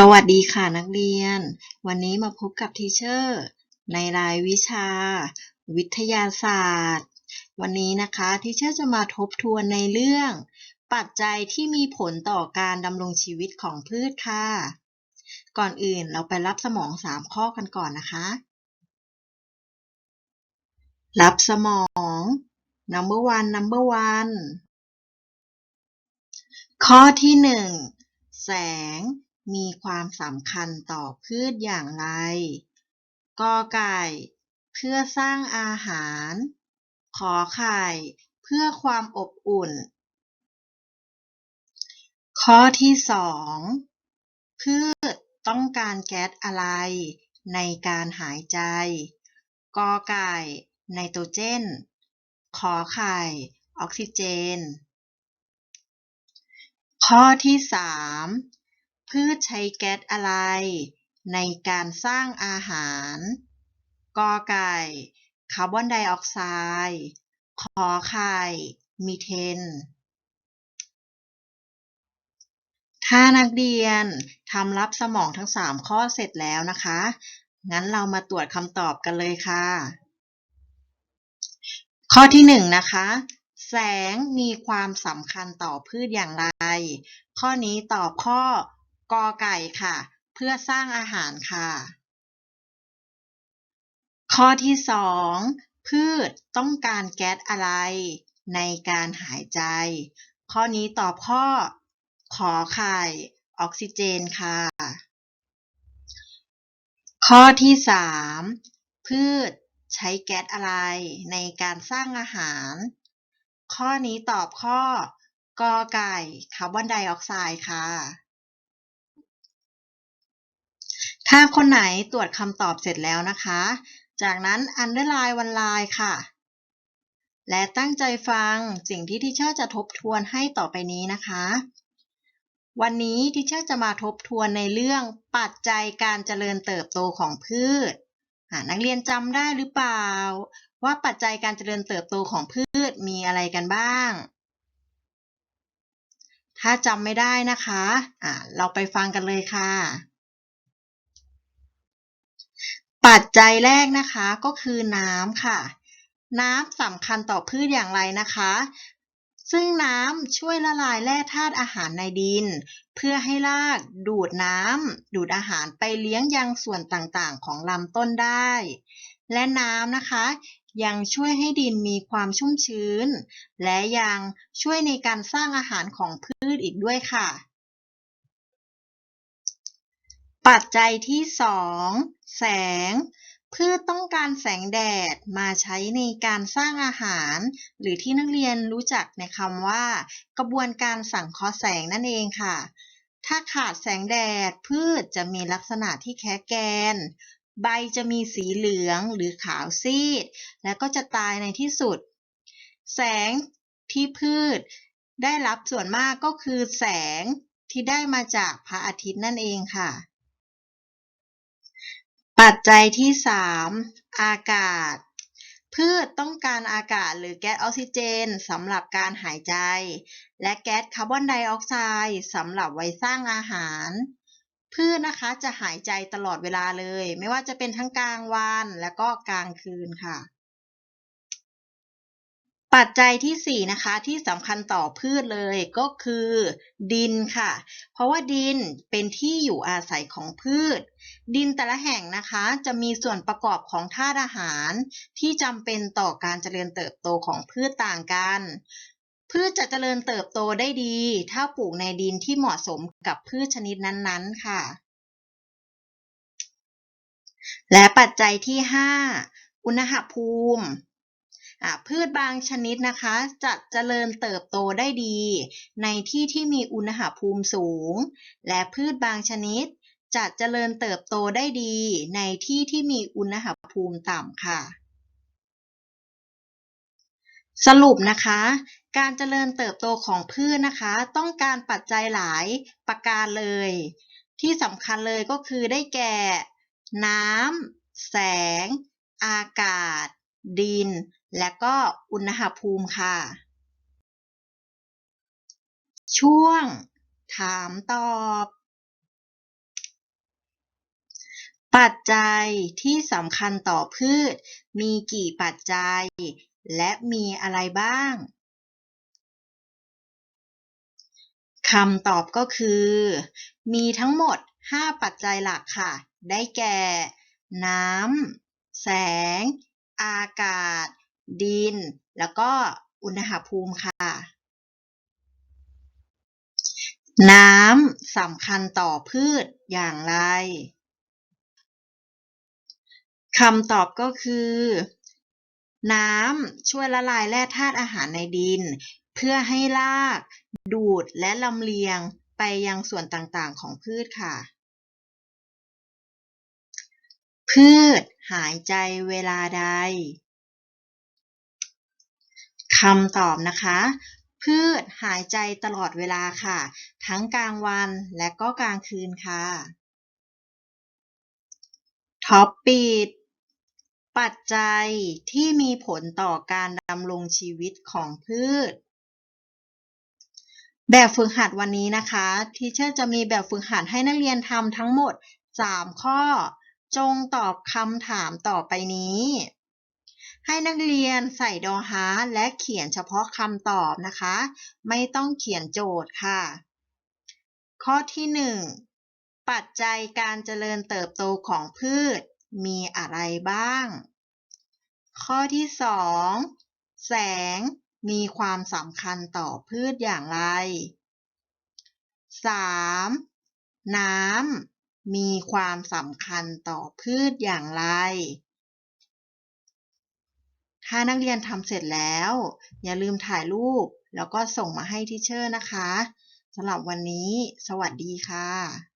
สวัสดีค่ะนักเรียน วันนี้มาพบกับทีเชอร์ ในรายวิชา วิทยาศาสตร์ วันนี้นะคะทีเชอร์จะมาทบทวนในเรื่อง ปัจจัยที่มีผลต่อการดำรงชีวิตของพืชค่ะ ก่อนอื่นเราไปรับสมอง 3 ข้อกันก่อนนะคะ รับสมอง number one number one ข้อที่ 1 แสง มีความสำคัญต่อพืชอย่างไร กอไก่ เพื่อสร้างอาหาร ขอไข่ เพื่อความอบอุ่น ข้อที่สองพืชต้องการแก๊สอะไรในการหายใจ กอไก่ไนโตรเจน ขอไข่ ออกซิเจน ข้อที่สาม พืชใช้แก๊สอะไร ในการสร้างอาหาร กอไก่ คาร์บอนไดออกไซด์ ขอไข่ มีเทน ถ้านักเรียนทำรับสมองทั้ง 3 ข้อเสร็จแล้วนะคะ งั้นเรามาตรวจคำตอบกันเลยค่ะ ข้อที่ 1 นะคะแสงมีความสำคัญต่อพืชอย่างไร ข้อนี้ตอบข้อ กอไก่ค่ะ เพื่อสร้างอาหารค่ะ ข้อที่2พืชต้องการแก๊สอะไร ในการหายใจ ข้อนี้ตอบข้อ ขอไข่ออกซิเจนค่ะ ข้อที่3พืชใช้แก๊สอะไรในการสร้างอาหาร ข้อนี้ตอบข้อกอไก่คาร์บอนไดออกไซด์ค่ะ ถ้าคนไหนตรวจคำตอบเสร็จแล้วนะคะ จากนั้น underline วันไลน์ค่ะ และตั้งใจฟังสิ่งที่ทิเชอร์จะทบทวนให้ต่อไปนี้นะคะ วันนี้ทิเชอร์จะมาทบทวนในเรื่องปัจจัยการเจริญเติบโตของพืช นักเรียนจำได้หรือเปล่า ว่าปัจจัยการเจริญเติบโตของพืชมีอะไรกันบ้าง ถ้าจำไม่ได้นะคะะเราไปฟังกันเลยค่ะ ปัจจัยแรกนะคะก็คือน้ำค่ะ น้ำสำคัญต่อพืชอย่างไรนะคะ ซึ่งน้ำช่วยละลายแร่ธาตุอาหารในดิน เพื่อให้รากดูดน้ำดูดอาหารไปเลี้ยงยังส่วนต่างๆ ของลำต้นได้ และน้ำนะคะ ยังช่วยให้ดินมีความชุ่มชื้น และยังช่วยในการสร้างอาหารของพืชอีกด้วยค่ะ ปัจจัยที่ 2 แสง พืชต้องการแสงแดดมาใช้ในการสร้างอาหาร หรือที่นักเรียนรู้จักในคำว่า กระบวนการสังเคราะห์แสงนั่นเองค่ะ ถ้าขาดแสงแดดพืชจะมีลักษณะที่แค่แกน ใบจะมีสีเหลืองหรือขาวซีด แล้วก็จะตายในที่สุด แสงที่พืช ได้รับส่วนมากก็คือแสงที่ได้มาจากพระอาทิตย์นั่นเองค่ะ ปัจจัยที่3อากาศ พืชต้องการอากาศหรือแก๊สออกซิเจนสำหรับการหายใจ และแก๊สคาร์บอนไดออกไซด์สำหรับไว้สร้างอาหาร พืชนะคะจะหายใจตลอดเวลาเลย ไม่ว่าจะเป็นทั้งกลางวันและก็กลางคืนค่ะ ปัจจัยที่ 4 นะคะที่สำคัญต่อพืชเลยก็คือดินค่ะ เพราะว่าดินเป็นที่อยู่อาศัยของพืช ดินแต่ละแห่งนะคะจะมีส่วนประกอบของธาตุอาหาร ที่จำเป็นต่อการเจริญเติบโตของพืชต่างกัน พืชจะเจริญเติบโตได้ดี ถ้าปลูกในดินที่เหมาะสมกับพืชชนิดนั้นๆค่ะ และปัจจัยที่ 5 อุณหภูมิ พืชบางชนิดนะคะจะเจริญเติบโตได้ดี ในที่ที่มีอุณหภูมิสูง และพืชบางชนิดจะเจริญเติบโตได้ดี ในที่ที่มีอุณหภูมิต่ำค่ะ สรุปนะคะ การเจริญเติบโตของพืชนะคะ ต้องการปัจจัยหลายประการเลย ที่สำคัญเลยก็คือได้แก่ น้ำแสง อากาศ ดิน และก็อุณหภูมิค่ะ ช่วง ถามตอบ ปัจจัยที่สำคัญต่อพืช มีกี่ปัจจัย และมีอะไรบ้างคำตอบก็คือ มีทั้งหมด 5 ปัจจัยหลักค่ะ ได้แก่ น้ำ แสง อากาศ ดิน แล้วก็อุณหภูมิค่ะ น้ำสำคัญต่อพืชอย่างไรคำตอบก็คือ น้ำช่วยละลายแร่ธาตุอาหารในดิน เพื่อให้ราก ดูดและลำเลียงไปยังส่วนต่างๆของพืชค่ะ พืชหายใจเวลาใด คำตอบนะคะ พืชหายใจตลอดเวลาค่ะ ทั้งกลางวันและก็กลางคืนค่ะท็อปปิดปัจจัยที่มีผลต่อการดำรงชีวิตของพืช แบบฝึกหัดวันนี้นะคะทีเชอร์จะมีแบบฝึกหัดให้นักเรียนทำทั้งหมด 3 ข้อ จงตอบคำถามต่อไปนี้ ให้นักเรียนใส่ดอฮาและเขียนเฉพาะคำตอบนะคะ ไม่ต้องเขียนโจทย์ค่ะ ข้อที่ 1 ปัจจัยการเจริญเติบโตของพืชมีอะไรบ้าง ข้อที่ 2 แสงมีความสำคัญต่อพืชอย่างไร 3. น้ำมีความสำคัญต่อพืชอย่างไร ถ้านักเรียนทำเสร็จแล้ว อย่าลืมถ่ายรูป แล้วก็ส่งมาให้ทิเชอร์นะคะสำหรับวันนี้ สวัสดีค่ะ